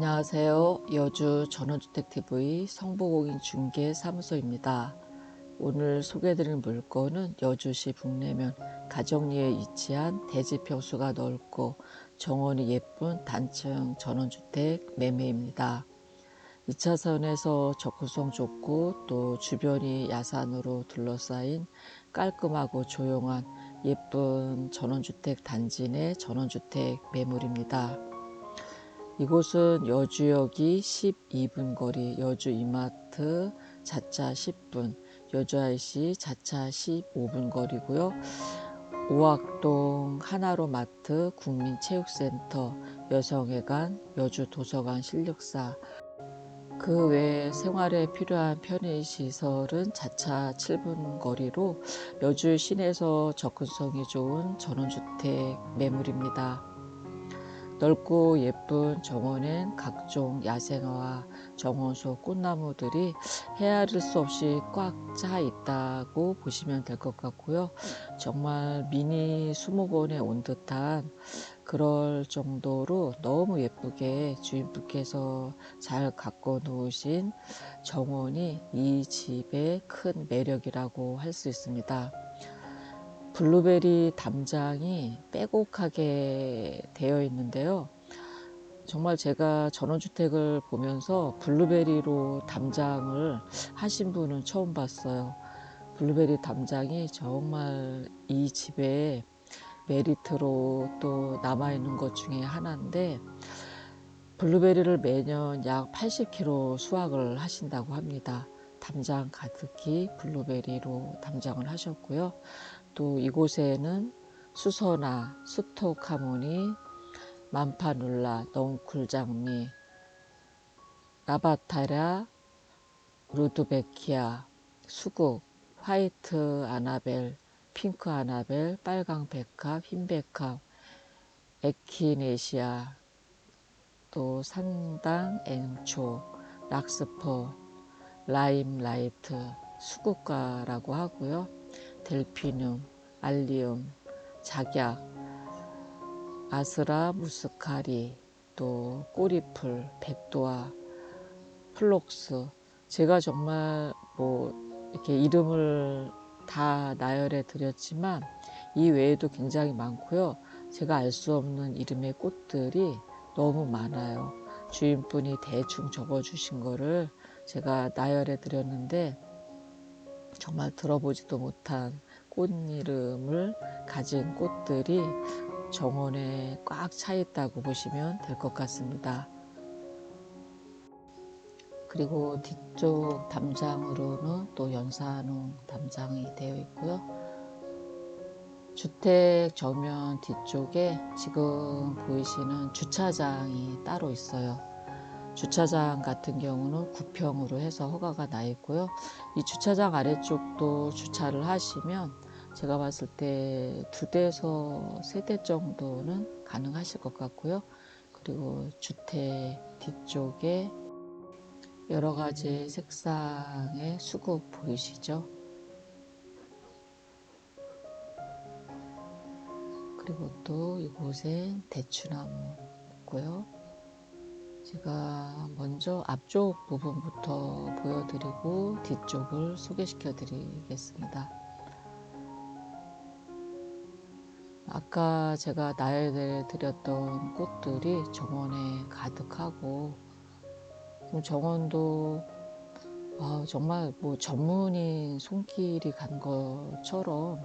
안녕하세요. 여주 전원주택TV 성부공인 중개 사무소입니다. 오늘 소개해드릴 물건은 여주시 북내면 가정리에 위치한 대지평수가 넓고 정원이 예쁜 단층 전원주택 매매입니다. 2차선에서 접근성 좋고 또 주변이 야산으로 둘러싸인 깔끔하고 조용한 예쁜 전원주택 단지 내 전원주택 매물입니다. 이곳은 여주역이 12분 거리, 여주 이마트 자차 10분, 여주 IC 자차 15분 거리고요. 오학동 하나로마트 국민체육센터 여성회관 여주 도서관 실력사 그외 생활에 필요한 편의시설은 자차 7분 거리로 여주 시내에서 접근성이 좋은 전원주택 매물입니다. 넓고 예쁜 정원엔 각종 야생화와 정원소 꽃나무들이 헤아릴 수 없이 꽉 차 있다고 보시면 될 것 같고요. 정말 미니 수목원에 온 듯한 그럴 정도로 너무 예쁘게 주인분께서 잘 갖고 놓으신 정원이 이 집의 큰 매력이라고 할 수 있습니다. 블루베리 담장이 빼곡하게 되어 있는데요. 정말 제가 전원주택을 보면서 블루베리로 담장을 하신 분은 처음 봤어요. 블루베리 담장이 정말 이 집의 메리트로 또 남아있는 것 중에 하나인데 블루베리를 매년 약 80kg 수확을 하신다고 합니다. 담장 가득히 블루베리로 담장을 하셨고요. 또 이곳에는 수서나 스톡하모니, 만파눌라, 넝쿨장미, 라바타랴, 루드베키아, 수국, 화이트 아나벨, 핑크 아나벨, 빨강 백합, 흰 백합, 에키네시아, 또 산당 앵초, 락스퍼, 라임 라이트, 수국가라고 하고요. 델피늄, 알리움, 작약, 아스라 무스카리, 또 꼬리풀, 백도화, 플록스. 제가 정말 뭐 이렇게 이름을 다 나열해 드렸지만 이 외에도 굉장히 많고요. 제가 알 수 없는 이름의 꽃들이 너무 많아요. 주인분이 대충 적어 주신 거를 제가 나열해 드렸는데 정말 들어보지도 못한 꽃 이름을 가진 꽃들이 정원에 꽉 차 있다고 보시면 될 것 같습니다. 그리고 뒤쪽 담장으로는 또 연산홍 담장이 되어 있고요. 주택 정면 뒤쪽에 지금 보이시는 주차장이 따로 있어요. 주차장 같은 경우는 9평으로 해서 허가가 나 있고요. 이 주차장 아래쪽도 주차를 하시면 제가 봤을 때 두 대에서 세 대 정도는 가능하실 것 같고요. 그리고 주택 뒤쪽에 여러 가지 색상의 수국 보이시죠? 그리고 또 이곳엔 대추나무 있고요. 제가 먼저 앞쪽 부분부터 보여드리고 뒤쪽을 소개시켜 드리겠습니다. 아까 제가 나열해 드렸던 꽃들이 정원에 가득하고 정원도 아, 정말 뭐 전문인 손길이 간 것처럼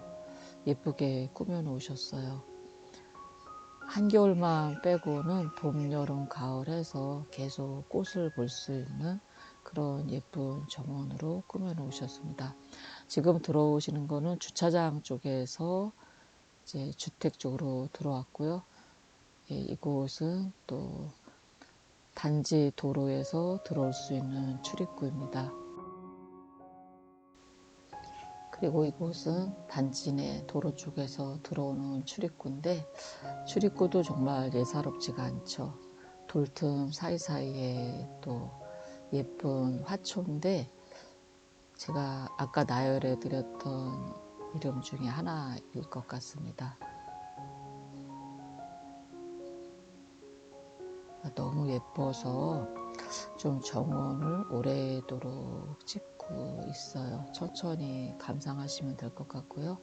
예쁘게 꾸며 놓으셨어요. 한겨울만 빼고는 봄, 여름, 가을 해서 계속 꽃을 볼 수 있는 그런 예쁜 정원으로 꾸며 놓으셨습니다. 지금 들어오시는 거는 주차장 쪽에서 이제 주택 쪽으로 들어왔고요. 예, 이곳은 또 단지 도로에서 들어올 수 있는 출입구입니다. 그리고 이곳은 단지 내 도로 쪽에서 들어오는 출입구인데 출입구도 정말 예사롭지가 않죠. 돌틈 사이사이에 또 예쁜 화초인데 제가 아까 나열해 드렸던 이름 중에 하나일 것 같습니다. 너무 예뻐서 좀 정원을 오래도록 찍고 있어요. 천천히 감상하시면 될 것 같고요.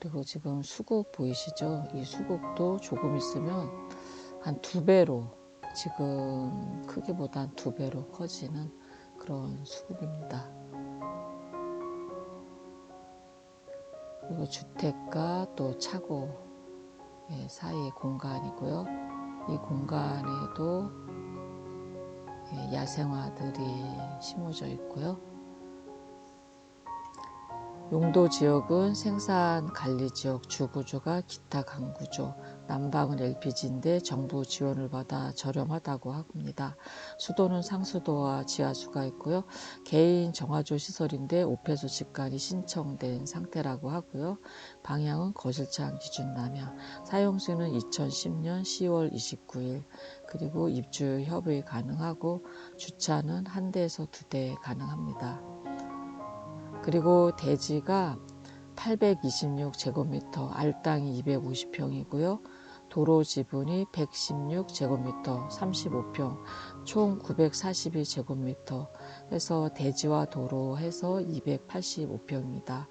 그리고 지금 수국 보이시죠? 이 수국도 조금 있으면 한 두 배로 지금 크기보다 한 두 배로 커지는 그런 수국입니다. 그리고 주택과 또 차고 예, 사이 공간이고요. 이 공간에도 예, 야생화들이 심어져 있고요. 용도 지역은 생산 관리 지역 주구조가 기타 강구조, 난방은 LPG인데 정부 지원을 받아 저렴하다고 합니다. 수도는 상수도와 지하수가 있고요. 개인 정화조 시설인데 오폐수 직관이 신청된 상태라고 하고요. 방향은 거실창 기준 남향, 사용수는 2010년 10월 29일, 그리고 입주 협의 가능하고 주차는 한 대에서 두 대 가능합니다. 그리고 대지가 826 제곱미터, 알땅이 250평이고요. 도로 지분이 116 제곱미터, 35평, 총 942 제곱미터 해서 대지와 도로 해서 285평입니다.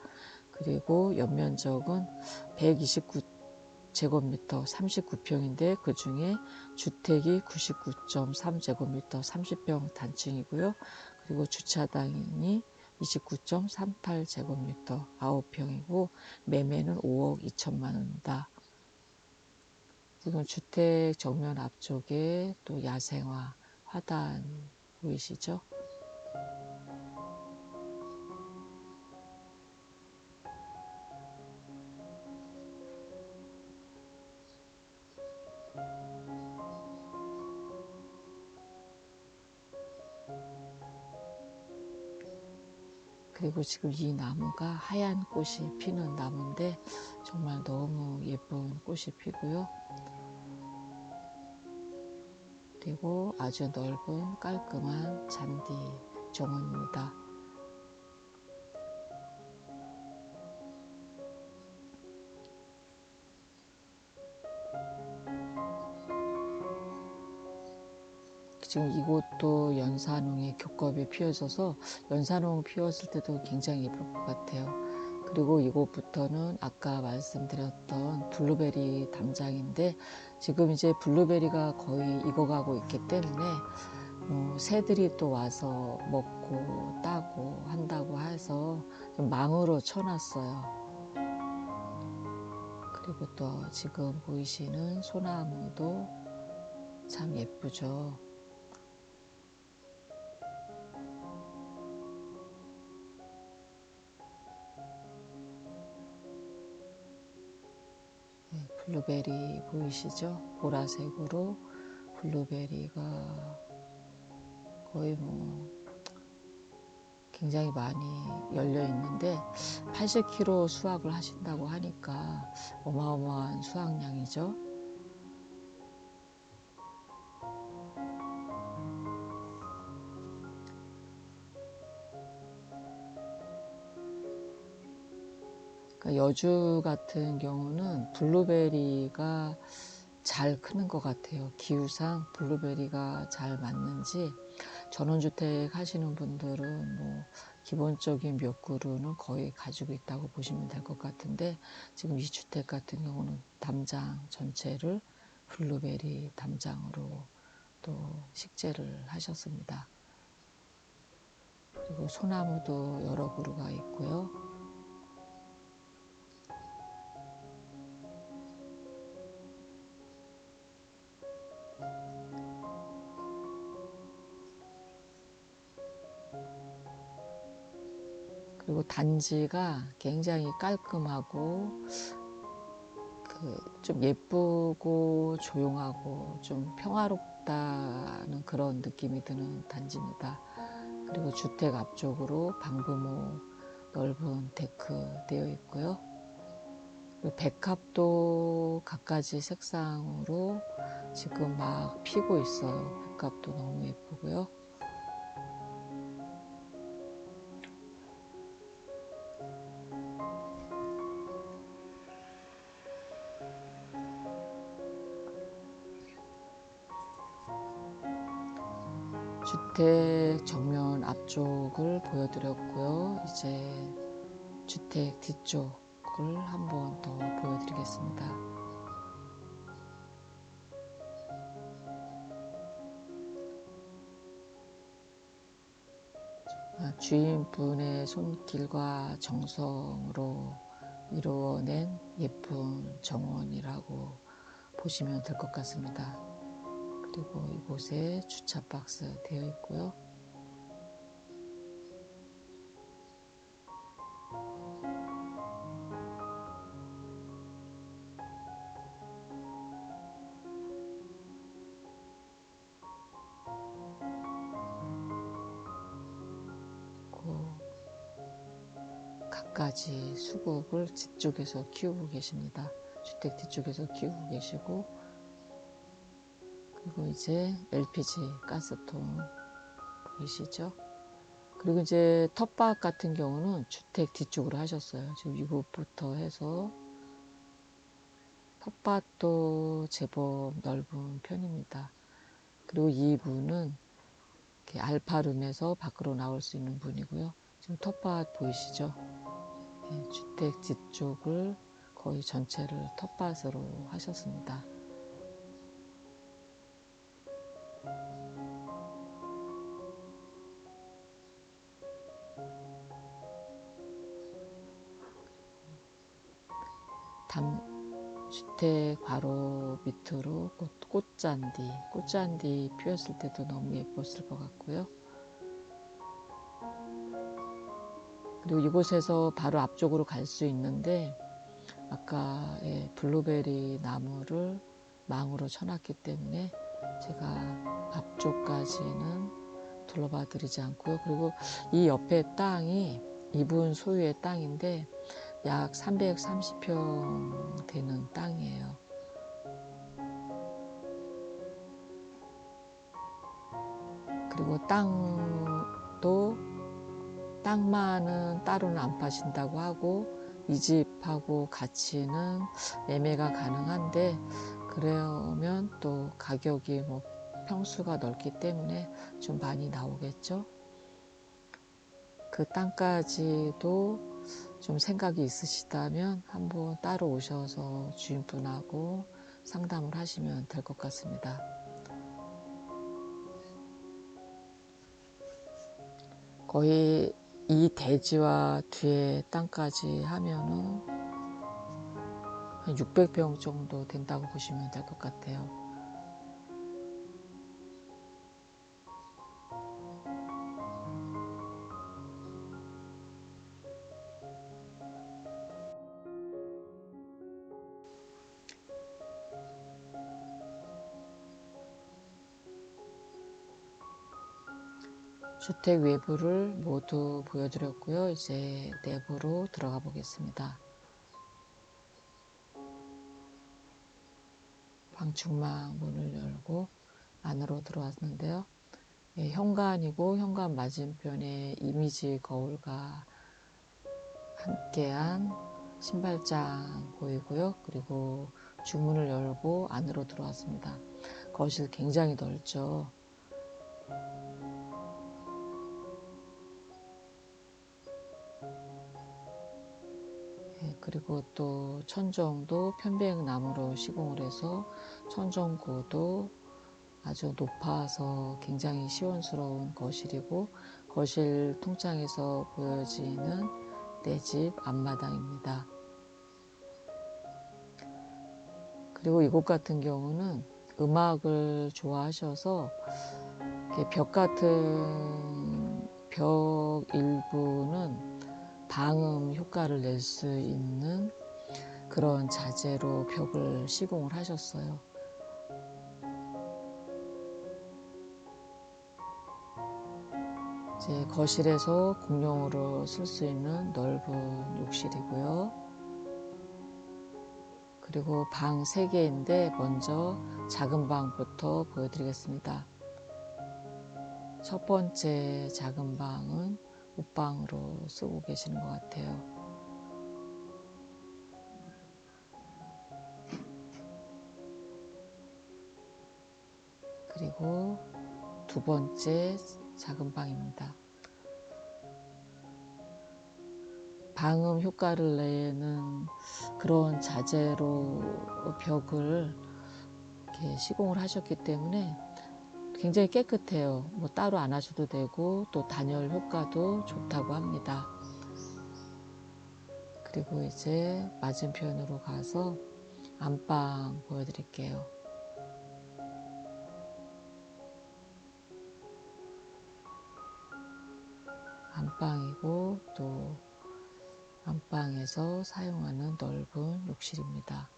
그리고 연면적은 129 제곱미터, 39평인데 그 중에 주택이 99.3 제곱미터, 30평 단층이고요. 그리고 주차장이 29.38제곱미터 9평이고 매매는 5억 2천만 원입니다. 지금 주택 정면 앞쪽에 또 야생화 화단 보이시죠? 그리고 지금 이 나무가 하얀 꽃이 피는 나무인데 정말 너무 예쁜 꽃이 피고요. 그리고 아주 넓은 깔끔한 잔디 정원입니다. 지금 이곳도 연산홍이 겹겹이 피어져서 연산홍 피었을 때도 굉장히 예쁠 것 같아요. 그리고 이곳부터는 아까 말씀드렸던 블루베리 담장인데 지금 이제 블루베리가 거의 익어가고 있기 때문에 어, 새들이 또 와서 먹고 따고 한다고 해서 좀 망으로 쳐놨어요. 그리고 또 지금 보이시는 소나무도 참 예쁘죠. 블루베리 보이시죠? 보라색으로 블루베리가 거의 뭐 굉장히 많이 열려 있는데 80kg 수확을 하신다고 하니까 어마어마한 수확량이죠. 여주 같은 경우는 블루베리가 잘 크는 것 같아요. 기후상 블루베리가 잘 맞는지 전원주택 하시는 분들은 뭐 기본적인 몇 그루는 거의 가지고 있다고 보시면 될 것 같은데 지금 이 주택 같은 경우는 담장 전체를 블루베리 담장으로 또 식재를 하셨습니다. 그리고 소나무도 여러 그루가 있고요. 그리고 단지가 굉장히 깔끔하고 그 좀 예쁘고 조용하고 좀 평화롭다는 그런 느낌이 드는 단지입니다. 그리고 주택 앞쪽으로 방부모 넓은 데크 되어 있고요. 그리고 백합도 갖가지 색상으로 지금 막 피고 있어요. 백합도 너무 예쁘고요. 주택 정면 앞쪽을 보여드렸고요. 이제 주택 뒤쪽을 한번 더 보여드리겠습니다. 아, 주인분의 손길과 정성으로 이루어낸 예쁜 정원이라고 보시면 될 것 같습니다. 그리고 이곳에 주차 박스 되어 있고요. 갖가지 수국을 뒤쪽에서 키우고 계십니다. 주택 뒤쪽에서 키우고 계시고 그리고 이제 LPG 가스통 보이시죠? 그리고 이제 텃밭 같은 경우는 주택 뒤쪽으로 하셨어요. 지금 이곳부터 해서 텃밭도 제법 넓은 편입니다. 그리고 이 이렇게 알파룸에서 밖으로 나올 수 있는 문이고요. 지금 텃밭 보이시죠? 네, 주택 뒤쪽을 거의 전체를 텃밭으로 하셨습니다. 담, 주택 바로 밑으로 꽃, 꽃잔디, 꽃잔디 피었을 때도 너무 예뻤을 것 같고요. 그리고 이곳에서 바로 앞쪽으로 갈 수 있는데 아까 예, 블루베리 나무를 망으로 쳐놨기 때문에 제가 앞쪽까지는 둘러봐 드리지 않고요. 그리고 이 옆에 땅이 이분 소유의 땅인데 약 330평 되는 땅이에요. 그리고 땅도 땅만은 따로는 안 파신다고 하고 이 집하고 같이는 매매가 가능한데 그러면 또 가격이 뭐 평수가 넓기 때문에 좀 많이 나오겠죠. 그 땅까지도 좀 생각이 있으시다면 한번 따로 오셔서 주인분하고 상담을 하시면 될 것 같습니다. 거의 이 대지와 뒤에 땅까지 하면은 한 600평 정도 된다고 보시면 될 것 같아요. 주택 외부를 모두 보여드렸고요. 이제 내부로 들어가 보겠습니다. 방충망 문을 열고 안으로 들어왔는데요. 예, 현관이고 현관 맞은편에 이미지 거울과 함께한 신발장 보이고요. 그리고 주문을 열고 안으로 들어왔습니다. 거실 굉장히 넓죠. 그리고 또 천정도 편백나무로 시공을 해서 천정고도 아주 높아서 굉장히 시원스러운 거실이고 거실 통창에서 보여지는 내 집 앞마당입니다. 그리고 이곳 같은 경우는 음악을 좋아하셔서 벽 같은 벽 일부는 방음 효과를 낼 수 있는 그런 자재로 벽을 시공을 하셨어요. 이제 거실에서 공용으로 쓸 수 있는 넓은 욕실이고요. 그리고 방 3개인데 먼저 작은 방부터 보여드리겠습니다. 첫 번째 작은 방은 옷방으로 쓰고 계시는 것 같아요. 그리고 두 번째 작은 방입니다. 방음 효과를 내는 그런 자재로 벽을 시공을 하셨기 때문에 굉장히 깨끗해요. 뭐 따로 안 하셔도 되고 또 단열 효과도 좋다고 합니다. 그리고 이제 맞은편으로 가서 안방 보여드릴게요. 안방이고 또 안방에서 사용하는 넓은 욕실입니다.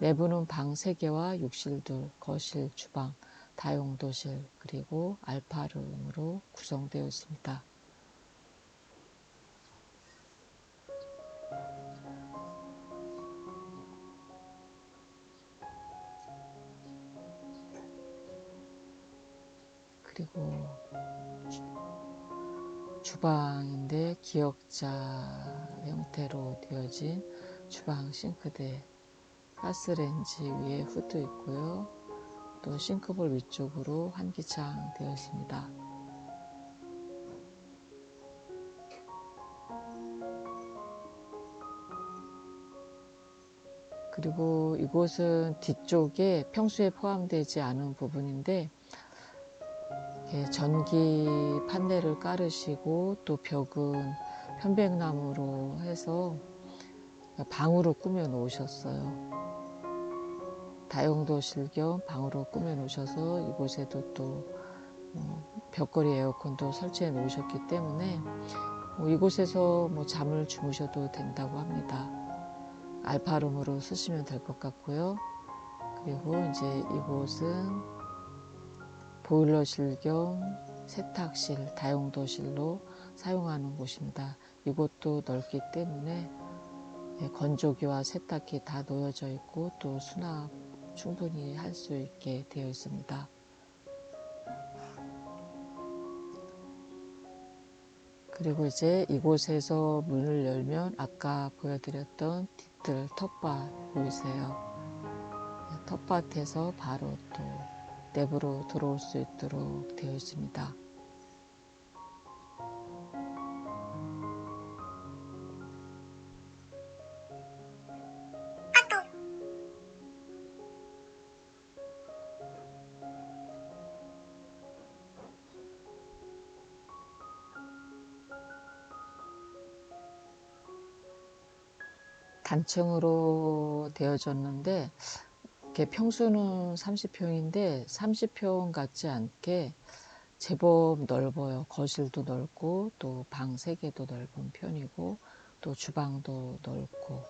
내부는 방 3개와 욕실 둘, 거실, 주방, 다용도실, 그리고 알파룸으로 구성되어 있습니다. 그리고 주방인데 기역자 형태로 되어진 주방 싱크대 가스레인지 위에 후드 있고요. 또 싱크볼 위쪽으로 환기창 되어 있습니다. 그리고 이곳은 뒤쪽에 평수에 포함되지 않은 부분인데 전기 판넬을 깔으시고 또 벽은 편백나무로 해서 방으로 꾸며 놓으셨어요. 다용도실 겸 방으로 꾸며 놓으셔서 이곳에도 또 어, 벽걸이 에어컨도 설치해 놓으셨기 때문에 뭐 이곳에서 뭐 잠을 주무셔도 된다고 합니다. 알파룸으로 쓰시면 될 것 같고요. 그리고 이제 이곳은 보일러실 겸 세탁실, 다용도실로 사용하는 곳입니다. 이곳도 넓기 때문에 예, 건조기와 세탁기 다 놓여져 있고 또 수납 충분히 할 수 있게 되어 있습니다. 그리고 이제 이곳에서 문을 열면 아까 보여드렸던 뒤뜰 텃밭 보이세요? 예, 텃밭에서 바로 또 내부로 들어올 수 있도록 되어 있습니다. 단층으로 되어졌는데 이렇게 평수는 30평인데 30평 같지 않게 제법 넓어요. 거실도 넓고 또 방 3개도 넓은 편이고 또 주방도 넓고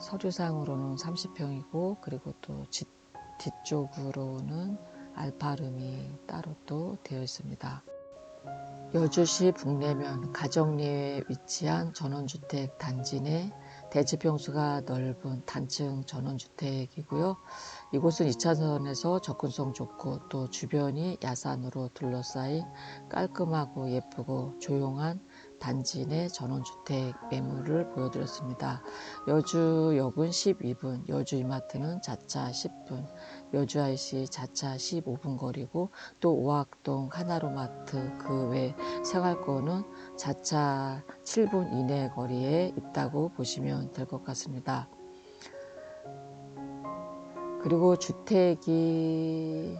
서류상으로는 30평이고 그리고 또 뒤쪽으로는 알파룸이 따로 또 되어 있습니다. 여주시 북내면 가정리에 위치한 전원주택 단지 내 대지평수가 넓은 단층 전원주택이고요. 이곳은 2차선에서 접근성 좋고 또 주변이 야산으로 둘러싸인 깔끔하고 예쁘고 조용한 단지 내 전원주택 매물을 보여드렸습니다. 여주 역은 12분, 여주 이마트는 자차 10분, 여주 IC 자차 15분 거리고 또 오학동 하나로마트 그 외 생활권은 자차 7분 이내 거리에 있다고 보시면 될 것 같습니다. 그리고 주택이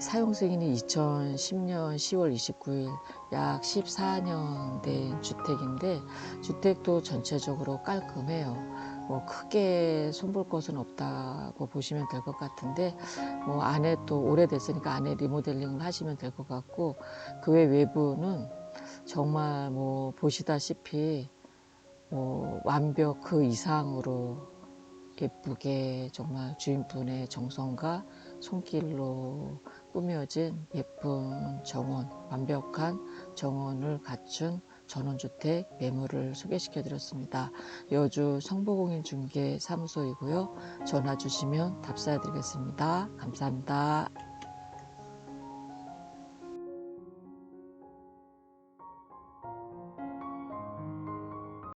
사용 승인이 2010년 10월 29일 약 14년 된 주택인데 주택도 전체적으로 깔끔해요. 뭐 크게 손볼 것은 없다고 보시면 될 것 같은데 뭐 안에 또 오래됐으니까 안에 리모델링을 하시면 될 것 같고 그 외 외부는 정말 뭐 보시다시피 뭐 완벽 그 이상으로 예쁘게 정말 주인분의 정성과 손길로 꾸며진 예쁜 정원, 완벽한 정원을 갖춘 전원주택 매물을 소개시켜 드렸습니다. 여주 성보공인 중개 사무소이고요. 전화 주시면 답사해 드리겠습니다. 감사합니다.